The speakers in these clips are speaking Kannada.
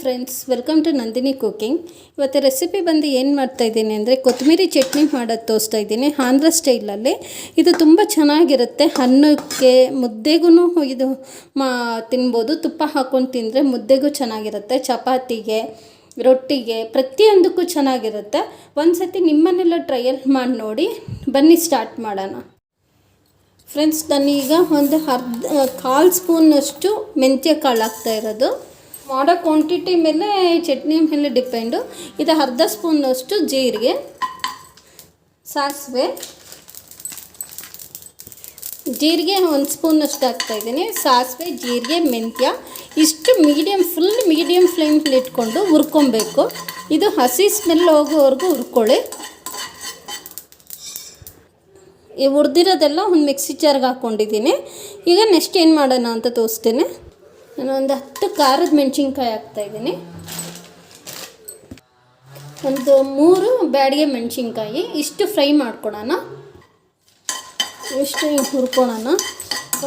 Friends welcome to Nandini cooking ಇವತ್ತು ರೆಸಿಪಿ ಬಂದು ಏನು ಮಾಡ್ತಾ ಇದ್ದೀನಿ ಅಂದರೆ ಕೊತ್ತಂಬರಿ ಚಟ್ನಿ ಮಾಡೋದು ತೋರಿಸ್ತಾ ಇದ್ದೀನಿ, ಆಂಧ್ರ ಸ್ಟೈಲಲ್ಲಿ ಇದು ತುಂಬ ಚೆನ್ನಾಗಿರುತ್ತೆ. ಅನ್ನಕ್ಕೆ ಮುದ್ದೆಗೂ ಇದು ಮಾ, ತಿನ್ಬೋದು. ತುಪ್ಪ ಹಾಕ್ಕೊಂಡು ತಿಂದರೆ ಮುದ್ದೆಗೂ ಚೆನ್ನಾಗಿರುತ್ತೆ. ಚಪಾತಿಗೆ, ರೊಟ್ಟಿಗೆ, ಪ್ರತಿಯೊಂದಕ್ಕೂ ಚೆನ್ನಾಗಿರುತ್ತೆ. ಒಂದು ಸತಿ ನಿಮ್ಮನ್ನೆಲ್ಲ ಟ್ರಯಲ್ ಮಾಡಿ ನೋಡಿ. ಬನ್ನಿ ಸ್ಟಾರ್ಟ್ ಮಾಡೋಣ. ಫ್ರೆಂಡ್ಸ್ ನಾನೀಗ ಒಂದು ಅರ್ಧ, ಕಾಲು ಸ್ಪೂನಷ್ಟು ಮೆಂತ್ಯ ಕಾಳು ಹಾಕ್ತಾ ಇರೋದು. ಮಾಡೋ ಕ್ವಾಂಟಿಟಿ ಮೇಲೆ ಚಟ್ನಿ ಮೇಲೆ ಡಿಪೆಂಡು ಇದು ಅರ್ಧ ಸ್ಪೂನಷ್ಟು ಜೀರಿಗೆ, ಸಾಸಿವೆ. ಜೀರಿಗೆ ಒಂದು ಸ್ಪೂನಷ್ಟು ಹಾಕ್ತಾಯಿದ್ದೀನಿ ಸಾಸಿವೆ, ಜೀರಿಗೆ, ಮೆಂತ್ಯ ಇಷ್ಟು ಮೀಡಿಯಮ್ ಫುಲ್ ಮೀಡಿಯಮ್ ಫ್ಲೇಮಲ್ಲಿ ಇಟ್ಕೊಂಡು ಹುರ್ಕೊಬೇಕು. ಇದು ಹಸಿ ಸ್ಮೆಲ್ ಹೋಗೋವರೆಗೂ ಹುರ್ಕೊಳ್ಳಿ. ಈ ಹುರಿದಿರೋದೆಲ್ಲ ಒಂದು ಮಿಕ್ಸಿ ಜಾರ್ಗೆ ಹಾಕ್ಕೊಂಡಿದ್ದೀನಿ ಈಗ ನೆಕ್ಸ್ಟ್ ಏನು ಮಾಡೋಣ ಅಂತ ತೋರಿಸ್ತೇನೆ. ನಾನು ಒಂದು ಹತ್ತು ಖಾರದ ಮೆಣಸಿನ್ಕಾಯಿ ಹಾಕ್ತಾಯಿದ್ದೀನಿ ಒಂದು ಮೂರು ಬ್ಯಾಡಿಗೆ ಮೆಣಸಿನ್ಕಾಯಿ. ಇಷ್ಟು ಫ್ರೈ ಮಾಡ್ಕೊಳೋಣ. ಇಷ್ಟು ಹುರ್ಕೊಳೋಣ.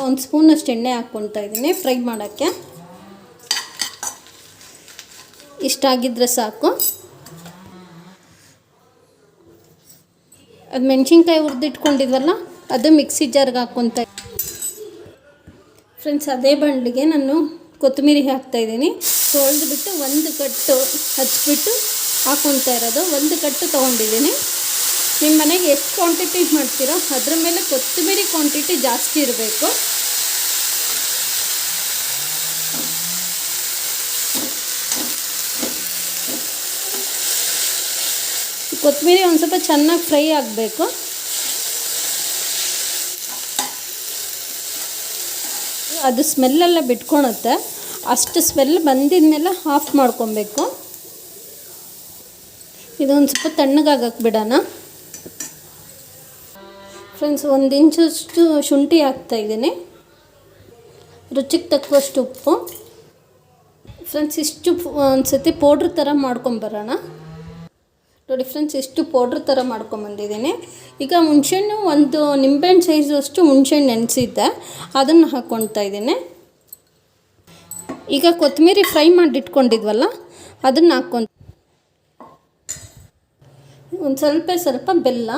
ಒಂದು ಸ್ಪೂನಷ್ಟು ಎಣ್ಣೆ ಹಾಕ್ಕೊತಾ ಇದ್ದೀನಿ ಫ್ರೈ ಮಾಡೋಕ್ಕೆ. ಇಷ್ಟಾಗಿದ್ದರೆ ಸಾಕು. ಅದು ಮೆಣಸಿನ್ಕಾಯಿ ಹುರಿದಿಟ್ಕೊಂಡಿದ್ವಲ್ಲ, ಅದು ಮಿಕ್ಸಿ ಜಾರ್ಗೆ ಹಾಕ್ಕೊತ ಫ್ರೆಂಡ್ಸ್, ಅದೇ ಬಂಡ್ಲಿಗೆ ನಾನು ಕೊತ್ತಂಬರಿ ಹಾಕ್ತಾಯಿದ್ದೀನಿ ತೊಳೆದ್ಬಿಟ್ಟು ಒಂದು ಕಟ್ಟು ಹಚ್ಚಿಬಿಟ್ಟು ಹಾಕೊತಾ ಇರೋದು. ಒಂದು ಕಟ್ಟು ತೊಗೊಂಡಿದ್ದೀನಿ. ನಿಮ್ಮ ಮನೆಗೆ ಎಷ್ಟು ಕ್ವಾಂಟಿಟಿ ಮಾಡ್ತೀರೋ ಅದ್ರ ಮೇಲೆ ಕೊತ್ತಂಬರಿ ಕ್ವಾಂಟಿಟಿ ಜಾಸ್ತಿ ಇರಬೇಕು. ಕೊತ್ತಂಬರಿ ಒಂದು ಸ್ವಲ್ಪ ಚೆನ್ನಾಗಿ ಫ್ರೈ ಆಗಬೇಕು. ಅದು ಸ್ಮೆಲ್ಲೆಲ್ಲ ಬಿಟ್ಕೊಳತ್ತೆ ಅಷ್ಟು ಸ್ಮೆಲ್ ಬಂದಿದ ಮೇಲೆ ಆಫ್ ಮಾಡ್ಕೊಬೇಕು. ಇದೊಂದು ಸ್ವಲ್ಪ ತಣ್ಣಗಾಗಕ್ಕೆ ಬಿಡೋಣ. ಫ್ರೆಂಡ್ಸ್ ಒಂದು ಇಂಚಷ್ಟು ಶುಂಠಿ ಹಾಕ್ತಾಯಿದ್ದೀನಿ ರುಚಿಗೆ ತಕ್ಕುವಷ್ಟು ಉಪ್ಪು. ಫ್ರೆಂಡ್ಸ್ ಇಷ್ಟು ಒಂದು ಸತಿ ಪೌಡ್ರ್ ಥರ ಮಾಡ್ಕೊಂಬರೋಣ ನೋಡಿ ಫ್ರೆಂಡ್ಸ್ ಎಷ್ಟು ಪೌಡ್ರ್ ಥರ ಮಾಡ್ಕೊಂಬಂದಿದ್ದೀನಿ ಈಗ ಹುಣ್ಸೆಹಣ್ಣು ಒಂದು ನಿಂಬೆಹಣ್ಣು ಅಷ್ಟು ಹುಣ್ಸೆಹಣ್ಣು ನೆನೆಸಿದ್ದೆ. ಅದನ್ನು ಹಾಕ್ಕೊಳ್ತಾ ಇದ್ದೀನಿ. ಈಗ ಕೊತ್ತಂಬರಿ ಫ್ರೈ ಮಾಡಿಟ್ಕೊಂಡಿದ್ವಲ್ಲ, ಅದನ್ನು ಹಾಕ್ಕೊಂತ ಒಂದು ಸ್ವಲ್ಪ ಸ್ವಲ್ಪ ಬೆಲ್ಲ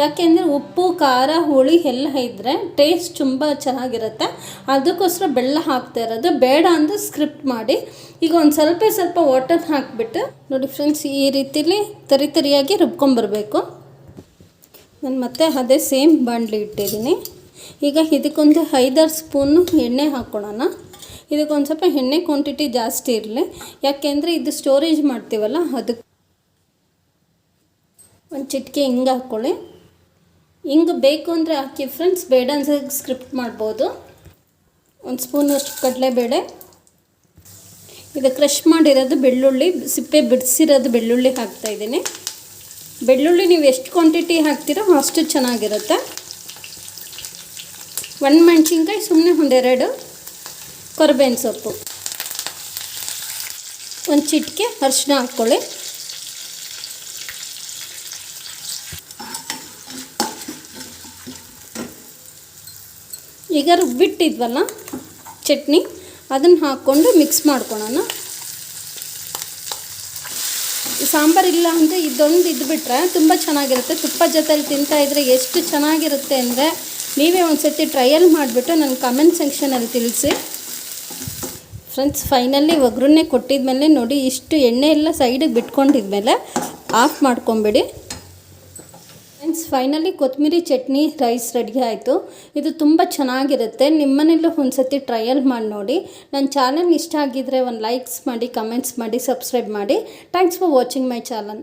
ಯಾಕೆಂದರೆ ಉಪ್ಪು, ಖಾರ, ಹುಳಿ ಎಲ್ಲ ಇದ್ದರೆ ಟೇಸ್ಟ್ ತುಂಬ ಚೆನ್ನಾಗಿರುತ್ತೆ. ಅದಕ್ಕೋಸ್ಕರ ಬೆಲ್ಲ ಹಾಕ್ತಾ ಇರೋದು. ಬೇಡ ಅಂದರೆ ಸ್ಕ್ರಿಪ್ಟ್ ಮಾಡಿ. ಈಗ ಒಂದು ಸ್ವಲ್ಪ ಸ್ವಲ್ಪ ವಾಟರ್ ಹಾಕಿಬಿಟ್ಟು, ನೋಡಿ ಫ್ರೆಂಡ್ಸ್ ಈ ರೀತಿಲಿ ತರಿ ತರಿಯಾಗಿ ರುಬ್ಕೊಂಬರಬೇಕು. ನಾನು ಮತ್ತೆ ಅದೇ ಸೇಮ್ ಬಾಂಡ್ಲಿ ಇಟ್ಟಿದ್ದೀನಿ. ಈಗ ಇದಕ್ಕೊಂದು ಐದಾರು ಸ್ಪೂನು ಎಣ್ಣೆ ಹಾಕ್ಕೊಳ್ಳೋಣ ಇದಕ್ಕೊಂದು ಸ್ವಲ್ಪ ಎಣ್ಣೆ ಕ್ವಾಂಟಿಟಿ ಜಾಸ್ತಿ ಇರಲಿ. ಯಾಕೆಂದರೆ ಇದು ಸ್ಟೋರೇಜ್ ಮಾಡ್ತೀವಲ್ಲ, ಅದಕ್ಕೆ ಒಂದು ಚಿಟಿಕೆ ಹಿಂಗೆ ಹಾಕ್ಕೊಳ್ಳಿ. ಹಿಂಗೆ ಬೇಕು ಅಂದರೆ ಹಾಕಿ ಫ್ರೆಂಡ್ಸ್ ಬೇಡ ಅನ್ಸ ಸ್ಕ್ರಿಪ್ಟ್ ಮಾಡ್ಬೋದು. ಒಂದು ಸ್ಪೂನಷ್ಟು ಕಡಲೆಬೇಳೆ. ಇದು ಕ್ರಷ್ ಮಾಡಿರೋದು ಬೆಳ್ಳುಳ್ಳಿ, ಸಿಪ್ಪೆ ಬಿಡಿಸಿರೋದು ಬೆಳ್ಳುಳ್ಳಿ ಹಾಕ್ತಾಯಿದ್ದೀನಿ ಬೆಳ್ಳುಳ್ಳಿ ನೀವು ಎಷ್ಟು ಕ್ವಾಂಟಿಟಿ ಹಾಕ್ತೀರೋ ಅಷ್ಟು ಚೆನ್ನಾಗಿರುತ್ತೆ. ಒಂದು ಮೆಣಸಿನ್ಕಾಯಿ ಸುಮ್ಮನೆ ಒಂದೆರಡು ಕೊರಬೇವಿನ ಸೊಪ್ಪು. ಒಂದು ಚಿಟಿಕೆ ಅರಿಶಿನ ಹಾಕ್ಕೊಳ್ಳಿ. ಈಗ ರುಬ್ಬಿಟ್ಟಿದ್ವಲ್ಲ ಚಟ್ನಿ, ಅದನ್ನು ಹಾಕ್ಕೊಂಡು ಮಿಕ್ಸ್ ಮಾಡ್ಕೊಳೋಣ. ಸಾಂಬಾರು ಇಲ್ಲ ಅಂದರೆ ಇದೊಂದು ಇದ್ಬಿಟ್ರೆ ತುಂಬ ಚೆನ್ನಾಗಿರುತ್ತೆ. ತುಪ್ಪ ಜೊತೆಲಿ ತಿಂತಾಯಿದ್ರೆ ಎಷ್ಟು ಚೆನ್ನಾಗಿರುತ್ತೆ ಅಂದರೆ ನೀವೇ ಒಂದು ಸರ್ತಿ ಟ್ರಯಲ್ ಮಾಡಿಬಿಟ್ಟು ನನ್ನ ಕಮೆಂಟ್ ಸೆಕ್ಷನಲ್ಲಿ ತಿಳಿಸಿ. ಫ್ರೆಂಡ್ಸ್ ಫೈನಲಿ ಒಗ್ಗರಣೆ ಕೊಟ್ಟಿದ್ಮೇಲೆ ನೋಡಿ ಇಷ್ಟು ಎಣ್ಣೆ ಎಲ್ಲ ಸೈಡಿಗೆ ಬಿಟ್ಕೊಂಡಿದ್ಮೇಲೆ ಆಫ್ ಮಾಡ್ಕೊಂಬಿಡಿ. ಫ್ರೆಂಡ್ಸ್ ಫೈನಲಿ ಕೊತ್ತಂಬರಿ ಚಟ್ನಿ ರೈಸ್ ರೆಡಿ ಆಯಿತು. ಇದು ತುಂಬ ಚೆನ್ನಾಗಿರುತ್ತೆ. ನಿಮ್ಮನೆಯಲ್ಲೂ ಒಂದು ಸತಿ ಟ್ರಯಲ್ ಮಾಡಿ ನೋಡಿ. ನನ್ನ ಚಾನಲ್ ಇಷ್ಟ ಆಗಿದ್ದರೆ ಒಂದು ಲೈಕ್ಸ್ ಮಾಡಿ ಕಮೆಂಟ್ಸ್ ಮಾಡಿ ಸಬ್ಸ್ಕ್ರೈಬ್ ಮಾಡಿ. Thanks for watching my channel